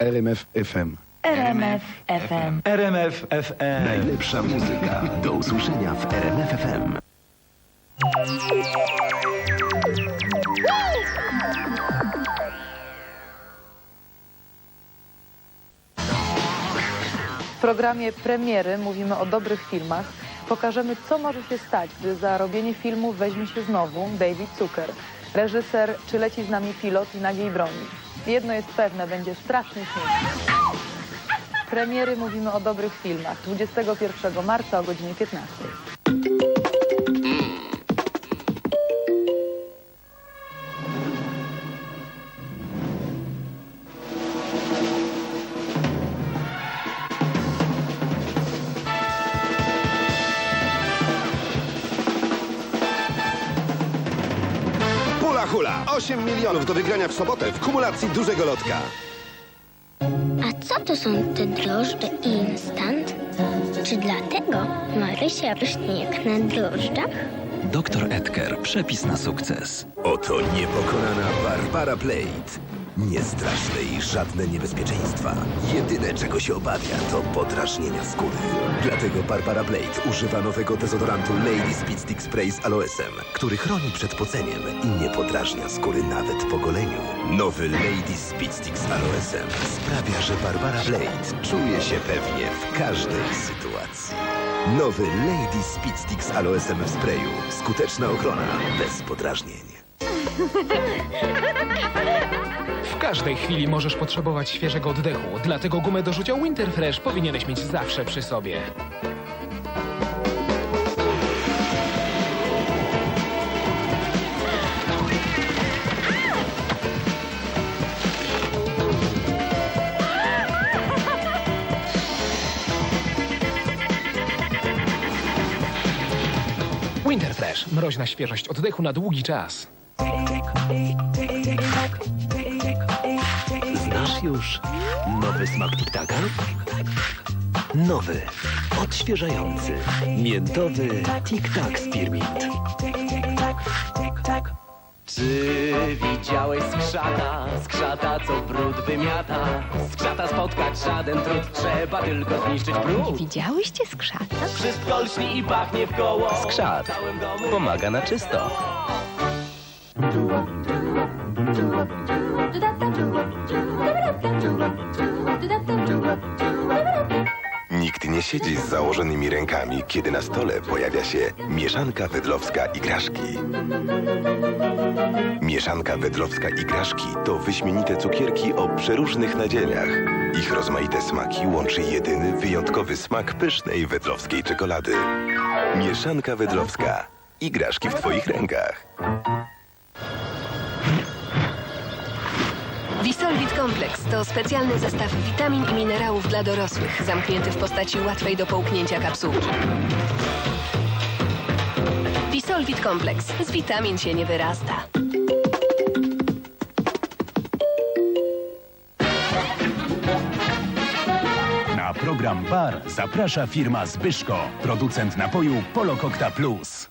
RMF FM. RMF FM. RMF FM. Najlepsza muzyka. Do usłyszenia w RMF FM. W programie Premiery mówimy o dobrych filmach. Pokażemy, co może się stać, gdy za robienie filmu weźmie się znowu David Zucker. Reżyser Czy leci z nami pilot i nagiej broni. Jedno jest pewne, będzie straszny śmiech. Premiery mówimy o dobrych filmach. 21 marca o godzinie 15. hula! 8 milionów do wygrania w sobotę w kumulacji dużego lotka. A co to są te drożdże instant? Czy dlatego Marysia rośnie jak na drożdżach? Doktor Edgar. Przepis na sukces. Oto niepokonana Barbara Blade. Nie straszne żadne niebezpieczeństwa. Jedyne, czego się obawia, to podrażnienia skóry. Dlatego Barbara Blade używa nowego dezodorantu Lady Speed Stick Spray z aloesem, który chroni przed poceniem i nie podrażnia skóry nawet po goleniu. Nowy Lady Speed Stick z aloesem sprawia, że Barbara Blade czuje się pewnie w każdej sytuacji. Nowy Lady Speed Stick z aloesem w sprayu. Skuteczna ochrona bez podrażnień. Każdej chwili możesz potrzebować świeżego oddechu, dlatego gumę do rzucia Winter Fresh powinieneś mieć zawsze przy sobie. Winter Fresh. Mroźna świeżość oddechu na długi czas. Już nowy smak tiktaka? Nowy, odświeżający, miętowy Tic-Tac Spearmint. Czy widziałeś skrzata, skrzata co brud wymiata? Skrzata spotkać żaden trud, trzeba tylko zniszczyć brud. Widziałyście skrzata? Wszystko lśni i pachnie w koło. Skrzat. Pomaga na czysto. Nikt nie siedzi z założonymi rękami, kiedy na stole pojawia się mieszanka wedlowska igraszki. Mieszanka wedlowska igraszki to wyśmienite cukierki o przeróżnych nadzieniach. Ich rozmaite smaki łączy jedyny, wyjątkowy smak pysznej wedlowskiej czekolady. Mieszanka wedlowska. Igraszki w Twoich rękach. Wisolvit Kompleks to specjalny zestaw witamin i minerałów dla dorosłych, zamknięty w postaci łatwej do połknięcia kapsułki. Wisolvit Kompleks. Z witamin się nie wyrasta. Na program Bar zaprasza firma Zbyszko, producent napoju Polokokta Plus.